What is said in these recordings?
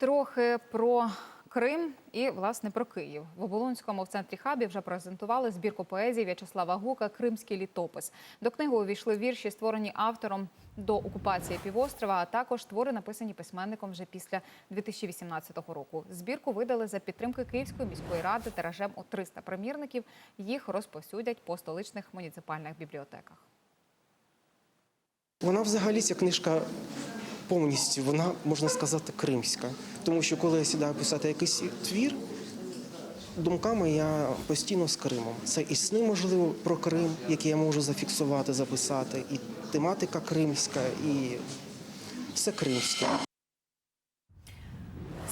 Трохи про Крим і власне про Київ в Оболонському в центрі хабі вже презентували збірку поезії В'ячеслава Гука Кримський літопис. До книги увійшли вірші, створені автором до окупації півострова, а також твори написані письменником вже після 2018 року. Збірку видали за підтримки Київської міської ради тиражем у 300 примірників. Їх розповсюдять по столичних муніципальних бібліотеках. Вона взагалі ця книжка повністю, вона можна сказати, кримська. Тому що коли я сідаю писати якийсь твір, думками я постійно з Кримом. Це і сни, можливо, про Крим, які я можу зафіксувати, записати, і тематика кримська, і все кримське.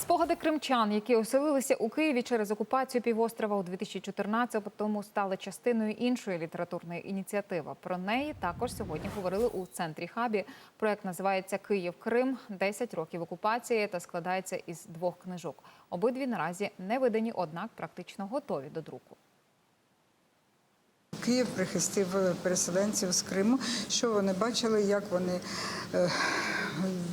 Спогади кримчан, які оселилися у Києві через окупацію півострова у 2014-му, стали частиною іншої літературної ініціативи. Про неї також сьогодні говорили у центрі хабі. Проект називається Київ Крим 10 років окупації та складається із двох книжок. Обидві наразі не видані, однак практично готові до друку. Київ прихистив переселенців з Криму. Що вони бачили, як вони е,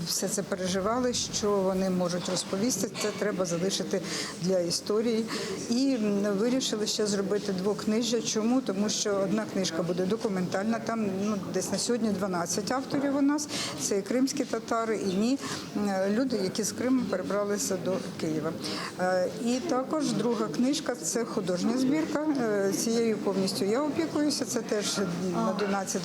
все це переживали, що вони можуть розповісти. Це треба залишити для історії. І вирішили ще зробити двокнижжя. Чому? Тому що одна книжка буде документальна. Там ну десь на сьогодні 12 авторів у нас. Це і кримські татари, і ні люди, які з Криму перебралися до Києва. Е, І також друга книжка це художня збірка. Е, Цією повністю я опікуюся. Це теж на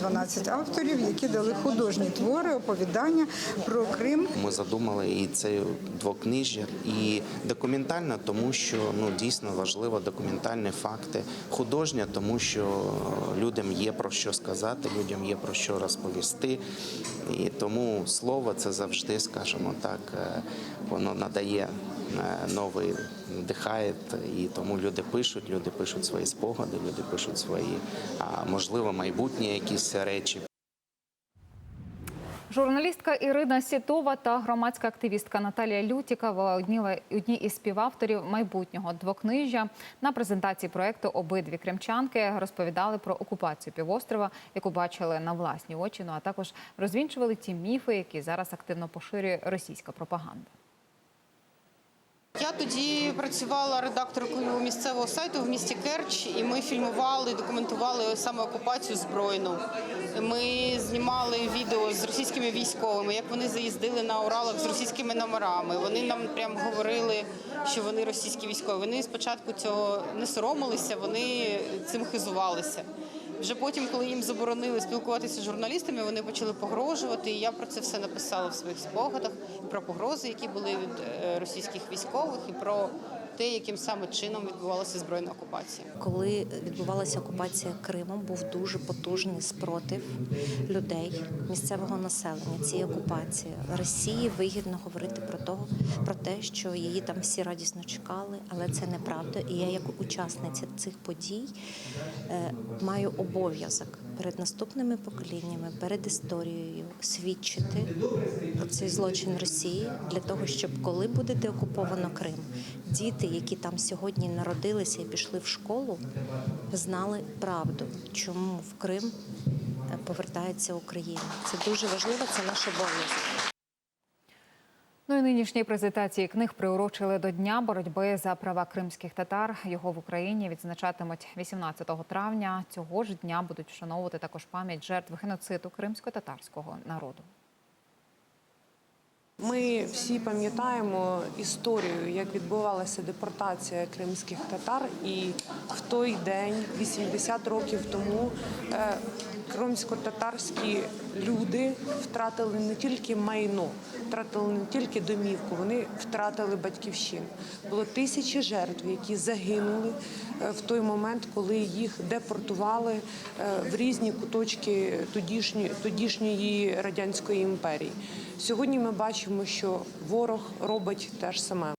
11-12 авторів, які дали художні твори, оповідання про Крим. Ми задумали і це двокнижжя, і документальна, тому що ну дійсно важливо документальні факти. Художня, тому що людям є про що сказати, людям є про що розповісти. І тому слово це завжди, скажімо так, е, воно надає е, новий дихає, і тому люди пишуть, люди пишуть свої спогади, люди пишуть свої, а можливо, майбутні якісь речі. Журналістка Ірина Сітова та громадська активістка Наталія Лютікова одні, із співавторів майбутнього двокнижжя. На презентації проекту обидві кримчанки розповідали про окупацію півострова, яку бачили на власні очі. Ну а також розвінчували ті міфи, які зараз активно поширює російська пропаганда. Я тоді працювала редакторкою місцевого сайту в місті Керч, і ми фільмували, документували саме окупацію збройну. Ми знімали відео з російськими військовими, як вони заїздили на Уралах з російськими номерами. Вони нам прям говорили, що вони російські військові. Вони спочатку цього не соромилися, вони цим хизувалися. Вже потім, коли їм заборонили спілкуватися з журналістами, вони почали погрожувати. І я про це все написала в своїх спогадах про погрози, які були від е, російських військових, і про те, яким саме чином відбувалася збройна окупація. Коли відбувалася окупація Криму, був дуже потужний спротив людей, місцевого населення цієї окупації. Росії вигідно говорити про того, про те, що її там всі радісно чекали, але це неправда. І я, як учасниця цих подій, е, маю обов'язок перед наступними поколіннями, перед історією свідчити про цей злочин Росії для того, щоб коли буде деокуповано Крим, діти, які там сьогодні народилися і пішли в школу, знали правду, чому в Крим е, повертається Україна. Це дуже важливо, це наш обов'язок. Ну і нинішній презентації книг приурочили до дня боротьби за права кримських татар. Його в Україні відзначатимуть 18 травня. Цього ж дня будуть вшановувати також пам'ять жертв геноциду кримсько-татарського народу. Ми всі пам'ятаємо історію, як відбувалася депортація кримських татар, і в той день, 80 років тому, е, кримсько-татарські люди втратили не тільки майно, втратили не тільки домівку, вони втратили батьківщину. Було тисячі жертв, які загинули е, в той момент, коли їх депортували е, в різні куточки тодішньої, тодішньої радянської імперії. Сьогодні ми бачимо, що ворог робить те ж саме.